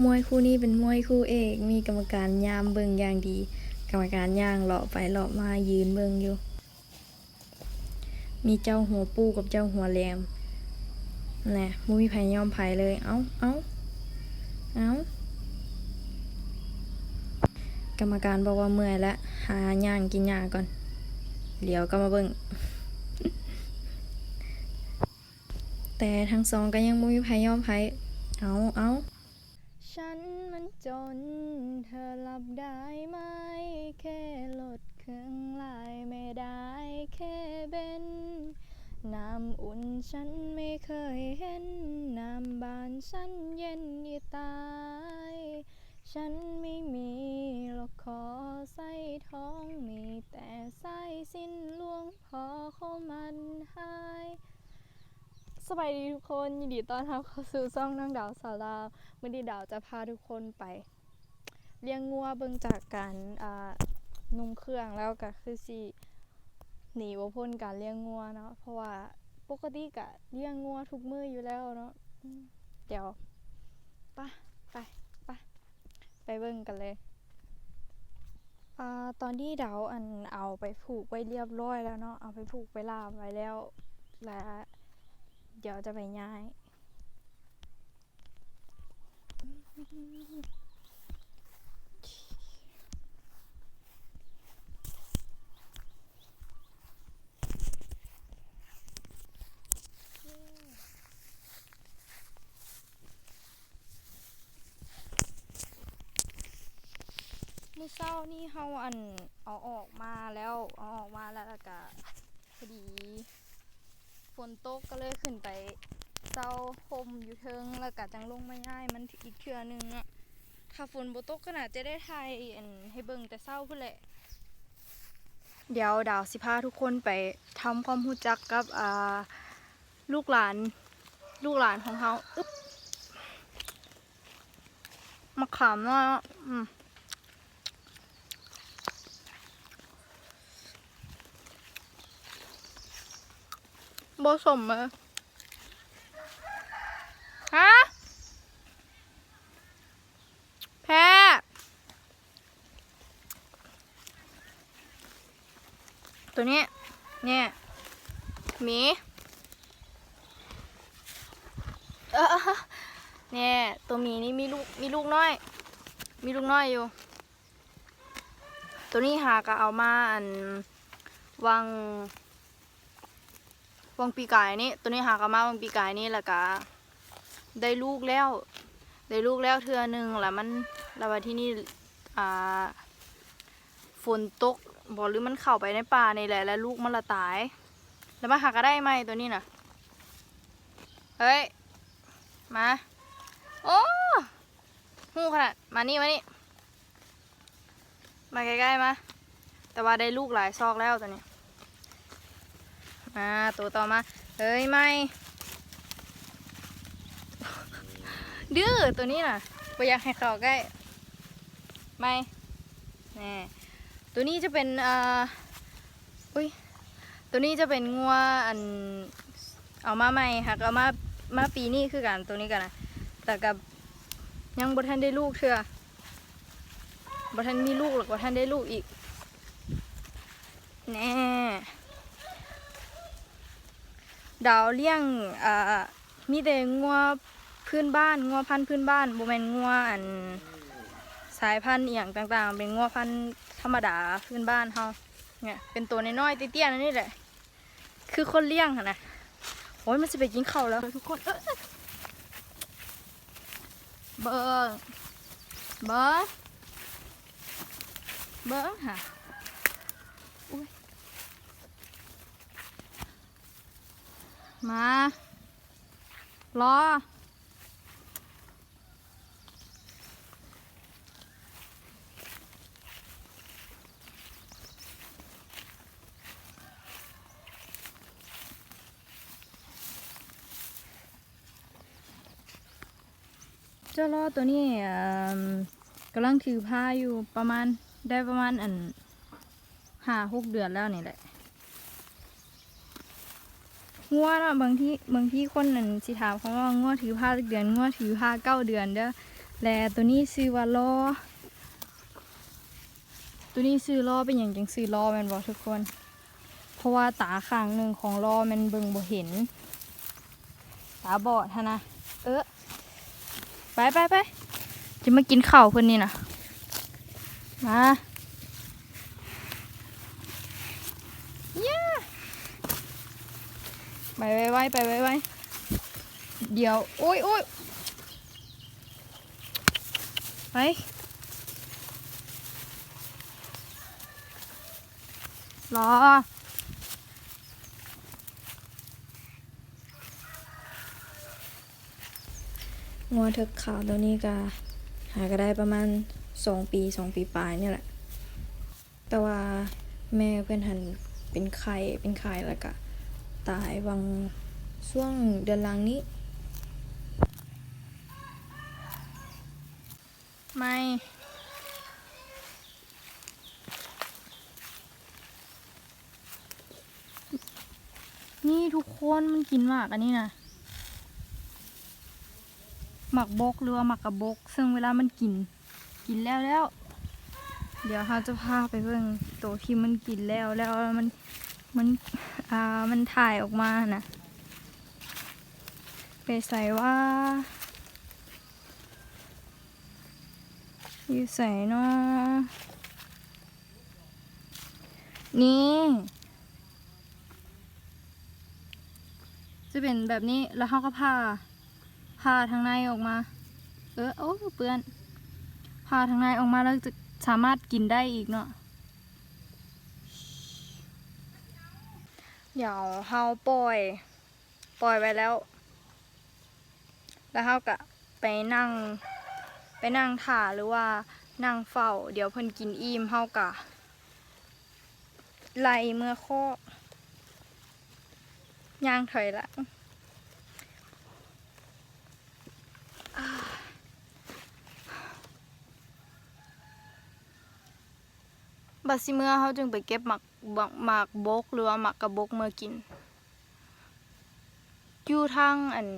มวยคู่นี้เป็นมวยคู่เอก มีกรรมการยามเบิงอย่างดี กรรมการย่างเลาะไปเลาะมายืนเบิงอยู่ มีเจ้าหัวปูกับเจ้าหัวแหลมน่ะมูมีไผยอมไผเลย เอ้าเอ้าเอ้ากรรมการบอกว่าเมื่อยแล้วหาย่างกินยาก่อน เดี๋ยวก็มาเบิงแต่ทั้งสองก็ยังบ่มีไผยอมไผเอาเอา ฉันมันจนเธอรับได้ไหม แค่ลดเครื่องลายไม่ได้แค่เบนน้ำอุ่นฉันไม่เคยเห็น น้ำบานฉันเย็นยี่ตาย ฉันไม่มีหรอกขอใส่ท้องมีแต่ใส่สิ้นลวงพอเขามันหา สบายดีทุกคนยินดีต้อนรับเข้าสู่ซ่องน้องดาวสาวลาววันนี้ดาวจะพาทุกคนไป เลี้ยงงัวเบิ่งจากการนุ่งเครื่องแล้วก็คือสิหนีบ่พ้นการเลี้ยงงัวเนาะเพราะว่าปกติก็เลี้ยงงัวทุกมื้ออยู่แล้วเนาะเดี๋ยวไปะไปไปไปเบิ่งกันเลยอตอนที่ดาวอันเอาไปผูกไว้เรียบร้อยแล้วเนาะเอาไปผูกไปลามไว้แล้วและ เดี๋ยวจะไปย้าย มื้อเช้านี่เฮาอันเอาออกมาแล้ว เอาออกมาแล้วแล้วก็พอดี ฝนตกก็เลยขึ้นไปเจ้าคมอยู่เทิงแล้วก็จังลงไมาง่ายมันอีกเทื่อนึงอะถ้าฝนบ่ตกก็น่าจะได้ถ่ายให้เบิ่งแต่เช้าพุ่นแหละ เดี๋ยวดาวสิพาทุกคนไปทำความรู้จักกับอ่าลูกหลาน ลูกหลานของเฮาอึ๊บมะขามเนาะอืม บสมเลยฮะแพ้ตัวนี้ เนี่ยหมีเออนี่ยตัวหมีนี่มีลูกมีลูกน้อย มีลูกน้อยอยู่ ตัวนี้หากเอามาอันวาง วังปีกายนี่ตัวนี้หากมาวังปีกายนี่แหละกะได้ลูกแล้ว ได้ลูกแล้วเทือหนึ่งแล้วมันแล้ววันที่นี่อ่าฝนตกบอกหรือมันเข้าไปในป่าในแหละแล้วลูกมันละตาย แล้วมาหาก็ได้ไหมตัวนี้น่ะเฮ้ยมาโอ้หูขนาดมานี่มานี่มาใกล้ๆมาแต่ว่าได้ลูกหลายซอกแล้วตัวนี้ มาตัวต่อมา เฮ้ย ไม่ ดื้อตัวนี้น่ะไม่อยากให้เขาใกล้ ไม่แน่ตัวนี้จะเป็นอ่าอุ้ย ตัวนี้จะเป็นงัวอัน เอามาใหม่ค่ะเอามา มาปีนี้คือกันตัวนี้กันนะแต่กับยังบทันได้ลูกเชื่อบทันมีลูกหรือบทันได้ลูกอีก แน่ ดาวเลี้ยงอ่ามีแต่งัวพื้นบ้านงัวพันธุ์พื้นบ้านบ่แม่นงัวอันสายพันธุ์อหย่างต่างๆ เป็นงัวพันธุ์ธรรมดาพื้นบ้านเฮาเนี่ยเป็นตัวน้อยๆเตี้ยๆนั่นนี่แหละ คือคนเลี้ยงหั่นนะโอ้ยมันจะไปกินข้าวแล้วทุกคนเบิ้งเบิ้งเบิ้งค่ะ มา รอ เจ้ารอตัวนี้กำลังถือผ้าอยู่ประมาณได้ประมาณอันห้าหกเดือนแล้วนี่แหละ งัวเนาะบางที่บางที่คนนั่นสิถามเขาว่างัวถือผ้าเดือนงัวถือผ้าเก้าเดือนเด้อและตัวนี้ซื้อว่าล้อตัวนี้ซื้อล้อเป็นอย่างจังซื้อล้อแมนบอกทุกคน เพราะว่าตาข้างหนึ่งของล้อมันเบิ่งบ่เห็น ตาบอดฮะนะเออไปไปไปจะมากินข้าวเพื่อนนี่นะมาเย้ ไปไว้ไปไว้ไว้เดี๋ยวโอ้ยโอ้ยไปรองัวเถกขาวตัวนี้ก็หาก็ได้ประมาณสองปีสองปีปลายนี่แหละ แต่ว่าแม่เพื่อนหันเป็นไข่เป็นไข่แล้วก็ ตายวังช่วงเดือนลังนี้ ไม่ นี่ทุกคนมันกินหมากอันนี้นะหมักบกหรือว่าหมักกระบก ซึ่งเวลามันกิน กินแล้วแล้ว เดี๋ยวเราจะพาไปเบิ่งตัวที่มันกินแล้วแล้วมันมัน อ่ามันถ่ายออกมานะไปใส่ว่าอยู่ใส่เนาะนี่ จะเป็นแบบนี้แล้วเขาก็ผ่าผ่าทางในออกมา เออโอ้เปื้อนผ่าทางในออกมาแล้วจะสามารถกินได้อีกเนาะ เดี๋ยวเฮาปล่อย ปล่อยไว้แล้ว แล้วเฮาก็ไปนั่ง ไปนั่งถ่าหรือว่านั่งเฝ้า เดี๋ยวเพิ่นกินอิ่มเฮากะไล่เมื่อข้อย่างถอยหละอ่าบัดสิเมื่อเขาจึงไปเก็บหมัก หมากบกหรือว่าหมักกระบกเมื่อกิน อยู่ทางอัน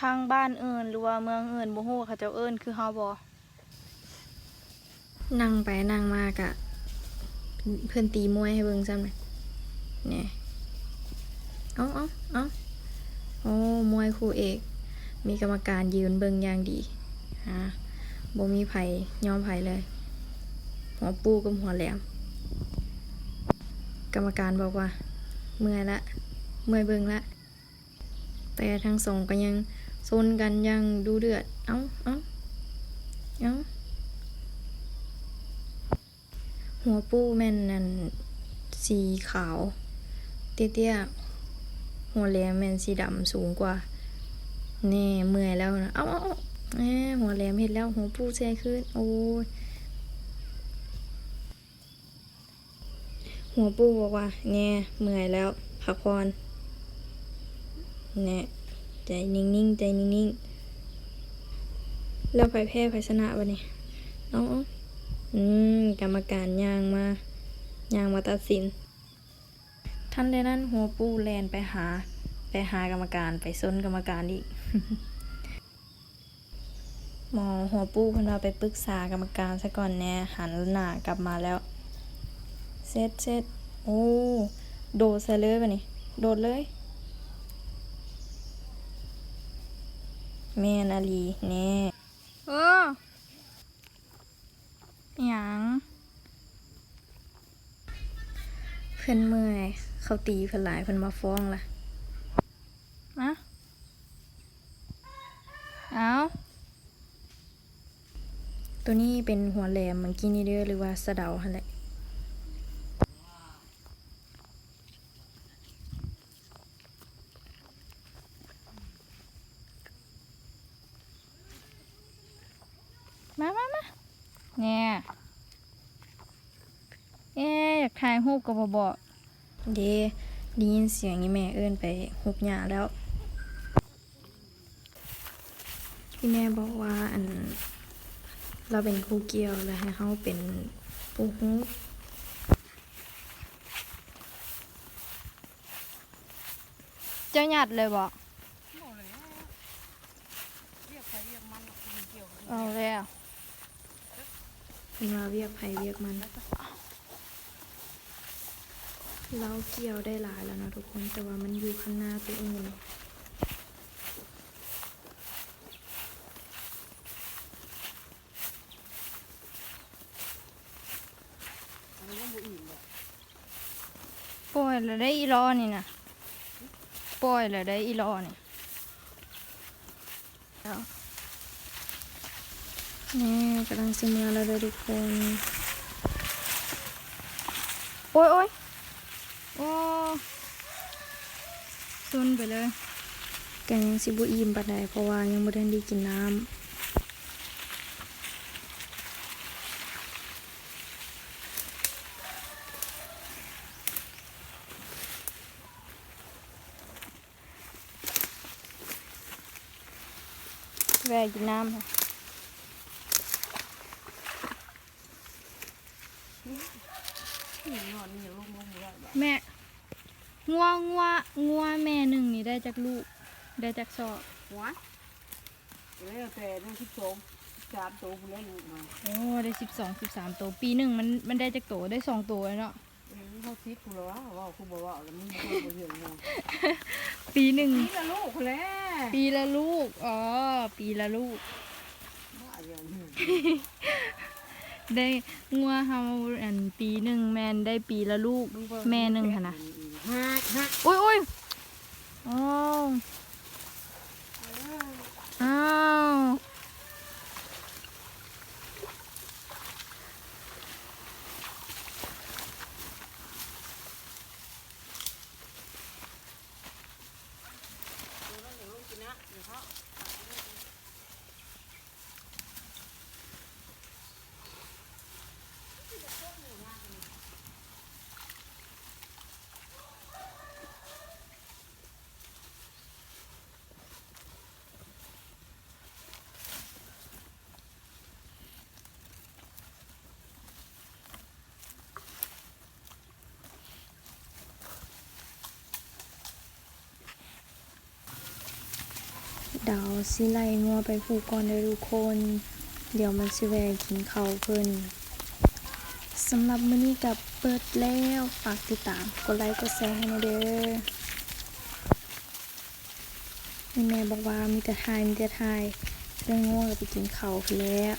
ทางบ้านเอินหรือว่าเมืองเอินบ่ฮู้าเขาเจ้าเอินคือเฮาบ่นั่งไปนั่งมากะ เพื่อนตีมวยให้เบิ่งซ้ำเลยนี่ยเอาเอาเอาโอ้มวยคู่เอก มีกรรมการยืนเบิ่งอย่างดีฮะบ่มีไผ่ยอมไผ่เลย หัวปูกับหัวแหลม กรรมการบอกว่า เมื่อยละ เมื่อยเบิงละ แต่ทั้งสองก็ยังซนกันยังดูเดือด เอ้าเอ้าเอ้าหัวปูแม่นนั่นสีขาว เตี้ยๆหัวแหลมแม่นสีดำสูงกว่าแน่เมื่อยแล้วนะ เอ้าเอ้าเอ้าแหน่หัวแหลมเห็นแล้วหัวปูแซ่ขึ้น โอ้ย หัวปูบอกว่าแน่เมื่อยแล้วพักผ่อนแน่ใจนิ่งๆใจนิ่งๆแล้วไผแพ้ไผชนะวะนี่เอาเอาอืมกรรมการย่างมาย่างมาตัดสิน ท่านใดนั้นหัวปูแลนไปหา ไปหากรรมการไปซนกรรมการอีกหมอหัวปูเพิ่นเราไปปรึกษากรรมการซะก่อนแน่หันหน้ากลับมาแล้ว เสร็จเสร็จโอ้โดดใส่เลยปะนี่โดดเลย แม่นาลีแน่เออหยังเพื่อนเมื่อยเขาตีเพื่อนหลายเพื่อนมาฟ้องล่ะนะเอาตัวนี้เป็นหัวแหลมเมื่อกี้นี่เด้อหรือว่าสะเดาหั่นแหละ มามามาเนี่ยเอ๊ะอยา กถ่ายรูปกับบ่บอกเดได้ยินเสียงนี่แม่เอื้อนไปหุบหญ้าแล้วพี่แม่บอกว่าอันเราเป็นครูเกี่ยวแล้วให้เขาเป็นผู้ฮู้เจ้าหยัดเลยบอกเรียกไปเรียกมาเอาแล้วเป็นว่าเวียกไผเวียกมัน เราเกี่ยวได้หลายแล้วนะทุกคนแต่ว่ามันอยู่ข้างหน้าตัวอื่นปล่อยแล้วได้อีรอนี่นะปล่อยแล้วได้อีรอนี่แล้วนี่กำลังสิมาแล้วเด้อทุกคน โอ้ยโอ้ย โอ้ซุนไปเลยแกยังสิบ่อิ่มปานใดเพราะว่ายังบ่ทันได้กินน้ำแวะกินน้ำค่ะแม่ งัวงัวงัวแม่หนึ่งนี่ได้จากลูก ได้จากสอบหัวแล้วแต่ได้ที่สองสามตัวผู้เล่นลูกมาโอ้ได้สิบสองสิบสามตัวปีหนึ่งมันมันได้จากตัวได้สองตัวเลยเนาะเออเขาซิดกูแล้วว่าว่ากูบอกว่าแล้วมึงบ่บ่เห็นเนาะปีหนึ่ง นี่ละลูกกูแล้วปีละลูก อ๋อ ปีละลูกว่าอย่างนี้ ได้งัวเฮาอันปีหนึ่งแมนได้ปีละลูกแม่หนึ่งค่ะนะฮักฮักอุ้ยอุ้ยอ้าวอ้าว ดาวสิไล่งัวไปผูกก่อนเด้ทุกคน เดี๋ยวมันสิแวกินเขาเพิ่นสำหรับมื้อนี้กับเปิดแล้ว ฝากติดตาม กดไลค์กดแชร์ให้หนะเด้อมีแม่บอกว่ามีแต่ทายมีแต่ทายเรื่องง่วงก็ไปกินเขาไปแล้ว